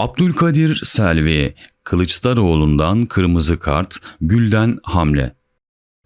Abdülkadir Selvi, Kılıçdaroğlu'ndan kırmızı kart, Gül'den hamle.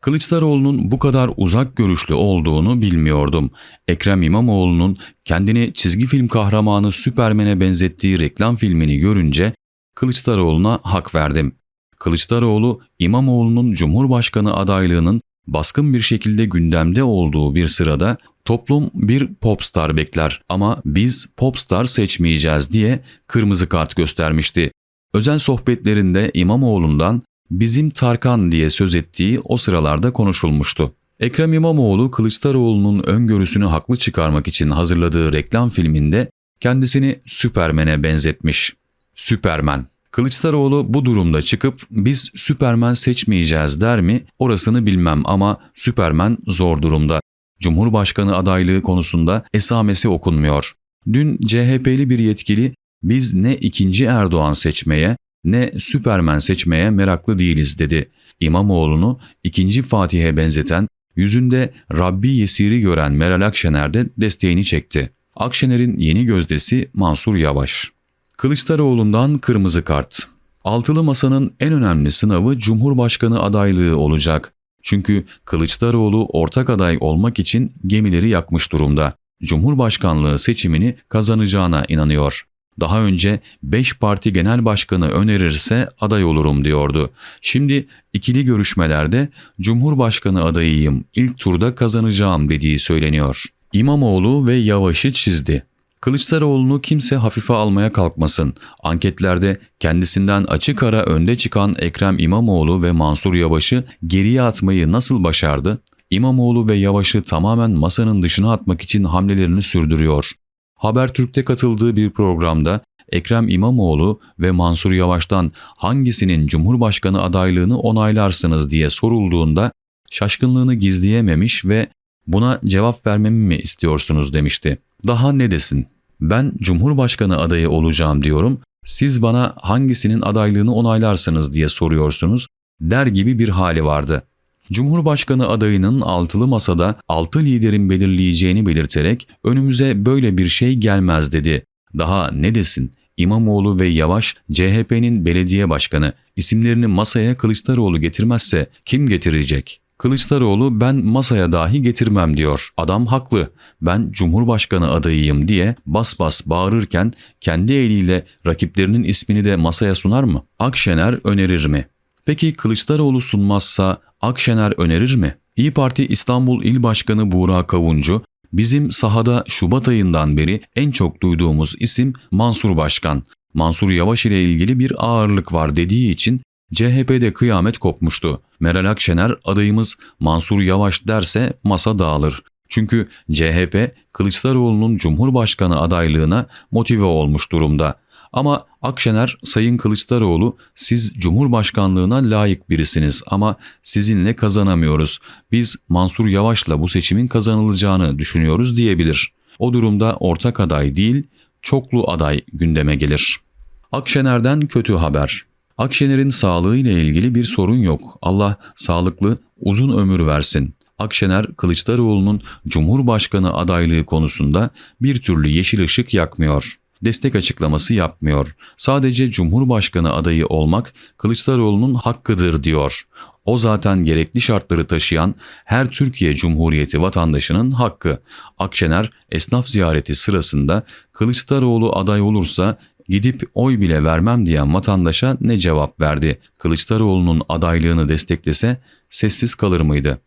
Kılıçdaroğlu'nun bu kadar uzak görüşlü olduğunu bilmiyordum. Ekrem İmamoğlu'nun kendini çizgi film kahramanı Süpermen'e benzettiği reklam filmini görünce Kılıçdaroğlu'na hak verdim. Kılıçdaroğlu, İmamoğlu'nun Cumhurbaşkanı adaylığının baskın bir şekilde gündemde olduğu bir sırada toplum bir popstar bekler ama biz popstar seçmeyeceğiz diye kırmızı kart göstermişti. Özel sohbetlerinde İmamoğlu'ndan bizim Tarkan diye söz ettiği o sıralarda konuşulmuştu. Ekrem İmamoğlu Kılıçdaroğlu'nun öngörüsünü haklı çıkarmak için hazırladığı reklam filminde kendisini Süpermen'e benzetmiş. Süpermen. Kılıçdaroğlu bu durumda çıkıp biz Süpermen seçmeyeceğiz der mi orasını bilmem ama Süpermen zor durumda. Cumhurbaşkanı adaylığı konusunda esamesi okunmuyor. Dün CHP'li bir yetkili biz ne ikinci Erdoğan seçmeye ne Süpermen seçmeye meraklı değiliz dedi. İmamoğlu'nu ikinci Fatih'e benzeten, yüzünde Rabbi Yesir'i gören Meral Akşener de desteğini çekti. Akşener'in yeni gözdesi Mansur Yavaş. Kılıçdaroğlu'ndan kırmızı kart. Altılı Masa'nın en önemli sınavı Cumhurbaşkanı adaylığı olacak. Çünkü Kılıçdaroğlu ortak aday olmak için gemileri yakmış durumda. Cumhurbaşkanlığı seçimini kazanacağına inanıyor. Daha önce 5 parti genel başkanı önerirse aday olurum diyordu. Şimdi ikili görüşmelerde Cumhurbaşkanı adayıyım, ilk turda kazanacağım dediği söyleniyor. İmamoğlu ve Yavaş'ı çizdi. Kılıçdaroğlu'nu kimse hafife almaya kalkmasın. Anketlerde kendisinden açık ara önde çıkan Ekrem İmamoğlu ve Mansur Yavaş'ı geriye atmayı nasıl başardı? İmamoğlu ve Yavaş'ı tamamen masanın dışına atmak için hamlelerini sürdürüyor. Habertürk'te katıldığı bir programda Ekrem İmamoğlu ve Mansur Yavaş'tan hangisinin Cumhurbaşkanı adaylığını onaylarsınız diye sorulduğunda şaşkınlığını gizleyememiş ve buna cevap vermemi mi istiyorsunuz demişti. Daha ne desin? Ben Cumhurbaşkanı adayı olacağım diyorum. Siz bana hangisinin adaylığını onaylarsınız diye soruyorsunuz der gibi bir hali vardı. Cumhurbaşkanı adayının altılı masada altı liderin belirleyeceğini belirterek önümüze böyle bir şey gelmez dedi. Daha ne desin? İmamoğlu ve Yavaş CHP'nin belediye başkanı isimlerini masaya Kılıçdaroğlu getirmezse kim getirecek? Kılıçdaroğlu ben masaya dahi getirmem diyor. Adam haklı. Ben Cumhurbaşkanı adayıyım diye bas bas bağırırken kendi eliyle rakiplerinin ismini de masaya sunar mı? Akşener önerir mi? Peki Kılıçdaroğlu sunmazsa Akşener önerir mi? İyi Parti İstanbul İl Başkanı Buğra Kavuncu, bizim sahada Şubat ayından beri en çok duyduğumuz isim Mansur Başkan. Mansur Yavaş ile ilgili bir ağırlık var dediği için CHP'de kıyamet kopmuştu. Meral Akşener adayımız Mansur Yavaş derse masa dağılır. Çünkü CHP Kılıçdaroğlu'nun Cumhurbaşkanı adaylığına motive olmuş durumda. Ama Akşener, Sayın Kılıçdaroğlu siz Cumhurbaşkanlığına layık birisiniz ama sizinle kazanamıyoruz. Biz Mansur Yavaş'la bu seçimin kazanılacağını düşünüyoruz diyebilir. O durumda ortak aday değil, çoklu aday gündeme gelir. Akşener'den kötü haber. Akşener'in sağlığı ile ilgili bir sorun yok. Allah sağlıklı, uzun ömür versin. Akşener, Kılıçdaroğlu'nun Cumhurbaşkanı adaylığı konusunda bir türlü yeşil ışık yakmıyor. Destek açıklaması yapmıyor. Sadece Cumhurbaşkanı adayı olmak Kılıçdaroğlu'nun hakkıdır diyor. O zaten gerekli şartları taşıyan her Türkiye Cumhuriyeti vatandaşının hakkı. Akşener esnaf ziyareti sırasında Kılıçdaroğlu aday olursa gidip oy bile vermem diyen vatandaşa ne cevap verdi? Kılıçdaroğlu'nun adaylığını desteklese sessiz kalır mıydı?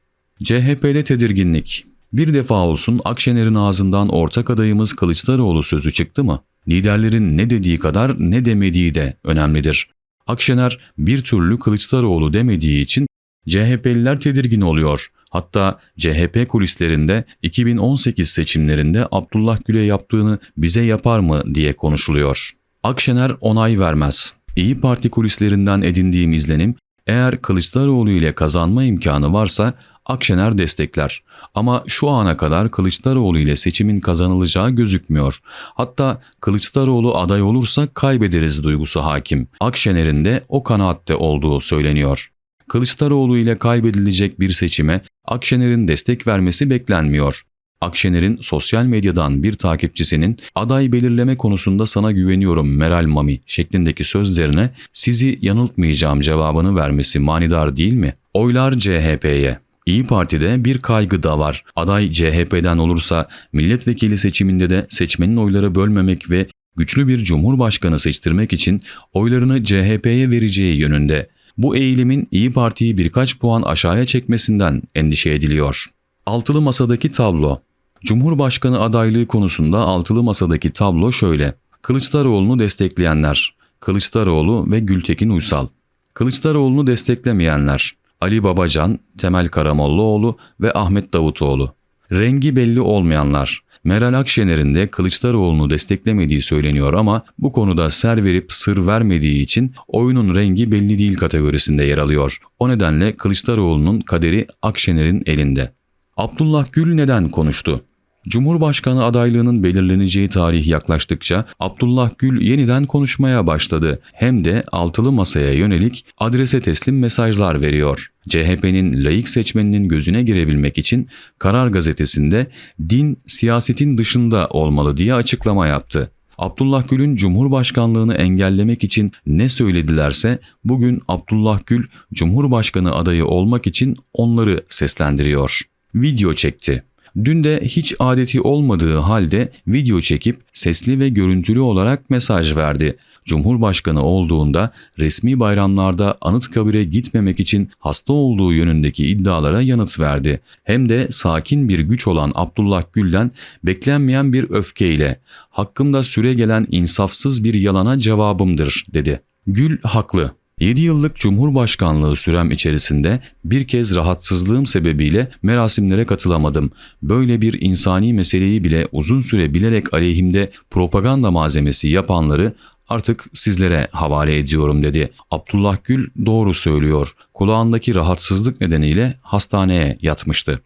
CHP'de tedirginlik. Bir defa olsun Akşener'in ağzından ortak adayımız Kılıçdaroğlu sözü çıktı mı? Liderlerin ne dediği kadar ne demediği de önemlidir. Akşener bir türlü Kılıçdaroğlu demediği için CHP'liler tedirgin oluyor. Hatta CHP kulislerinde 2018 seçimlerinde Abdullah Gül'e yaptığını bize yapar mı diye konuşuluyor. Akşener onay vermez. İyi Parti kulislerinden edindiğim izlenim eğer Kılıçdaroğlu ile kazanma imkanı varsa Akşener destekler. Ama şu ana kadar Kılıçdaroğlu ile seçimin kazanılacağı gözükmüyor. Hatta Kılıçdaroğlu aday olursa kaybederiz duygusu hakim. Akşener'in de o kanaatte olduğu söyleniyor. Kılıçdaroğlu ile kaybedilecek bir seçime Akşener'in destek vermesi beklenmiyor. Akşener'in sosyal medyadan bir takipçisinin aday belirleme konusunda sana güveniyorum Meral Mami şeklindeki sözlerine sizi yanıltmayacağım cevabını vermesi manidar değil mi? Oylar CHP'ye. İyi Parti'de bir kaygı da var. Aday CHP'den olursa milletvekili seçiminde de seçmenin oyları bölmemek ve güçlü bir cumhurbaşkanı seçtirmek için oylarını CHP'ye vereceği yönünde. Bu eğilimin İyi Parti'yi birkaç puan aşağıya çekmesinden endişe ediliyor. Altılı masadaki tablo Cumhurbaşkanı adaylığı konusunda altılı masadaki tablo şöyle. Kılıçdaroğlu'nu destekleyenler, Kılıçdaroğlu ve Gültekin Uysal. Kılıçdaroğlu'nu desteklemeyenler, Ali Babacan, Temel Karamollaoğlu ve Ahmet Davutoğlu. Rengi belli olmayanlar, Meral Akşener'in de Kılıçdaroğlu'nu desteklemediği söyleniyor ama bu konuda ser verip sır vermediği için oyunun rengi belli değil kategorisinde yer alıyor. O nedenle Kılıçdaroğlu'nun kaderi Akşener'in elinde. Abdullah Gül neden konuştu? Cumhurbaşkanı adaylığının belirleneceği tarih yaklaştıkça Abdullah Gül yeniden konuşmaya başladı. Hem de altılı masaya yönelik adrese teslim mesajlar veriyor. CHP'nin layık seçmeninin gözüne girebilmek için Karar Gazetesi'nde din siyasetin dışında olmalı diye açıklama yaptı. Abdullah Gül'ün Cumhurbaşkanlığını engellemek için ne söyledilerse bugün Abdullah Gül Cumhurbaşkanı adayı olmak için onları seslendiriyor. Video çekti. Dün de hiç adeti olmadığı halde video çekip sesli ve görüntülü olarak mesaj verdi. Cumhurbaşkanı olduğunda resmi bayramlarda Anıtkabir'e gitmemek için hasta olduğu yönündeki iddialara yanıt verdi. Hem de sakin bir güç olan Abdullah Gül'den beklenmeyen bir öfkeyle hakkımda süre gelen insafsız bir yalana cevabımdır dedi. Gül haklı. 7 yıllık Cumhurbaşkanlığı sürem içerisinde bir kez rahatsızlığım sebebiyle merasimlere katılamadım. Böyle bir insani meseleyi bile uzun süre bilerek aleyhimde propaganda malzemesi yapanları artık sizlere havale ediyorum dedi. Abdullah Gül doğru söylüyor. Kulağındaki rahatsızlık nedeniyle hastaneye yatmıştı.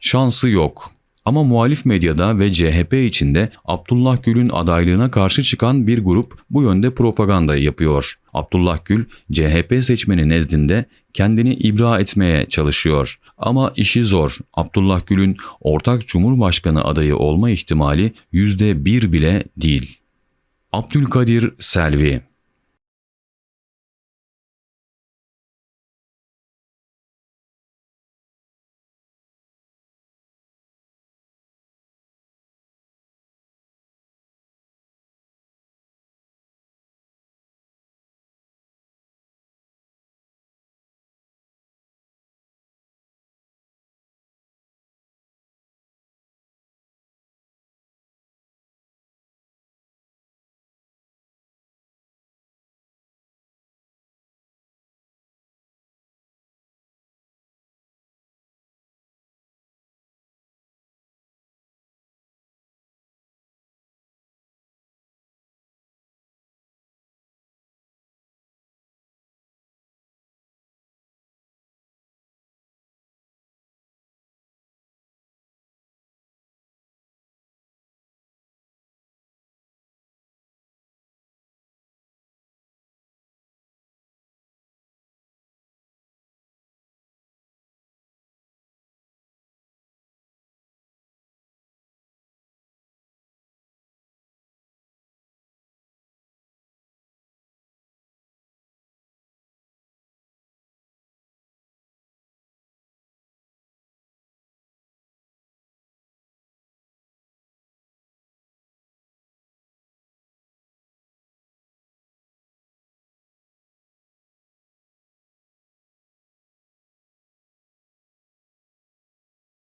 Şansı yok. Ama muhalif medyada ve CHP içinde Abdullah Gül'ün adaylığına karşı çıkan bir grup bu yönde propaganda yapıyor. Abdullah Gül, CHP seçmeni nezdinde kendini ibra etmeye çalışıyor. Ama işi zor. Abdullah Gül'ün ortak cumhurbaşkanı adayı olma ihtimali %1 bile değil. Abdülkadir Selvi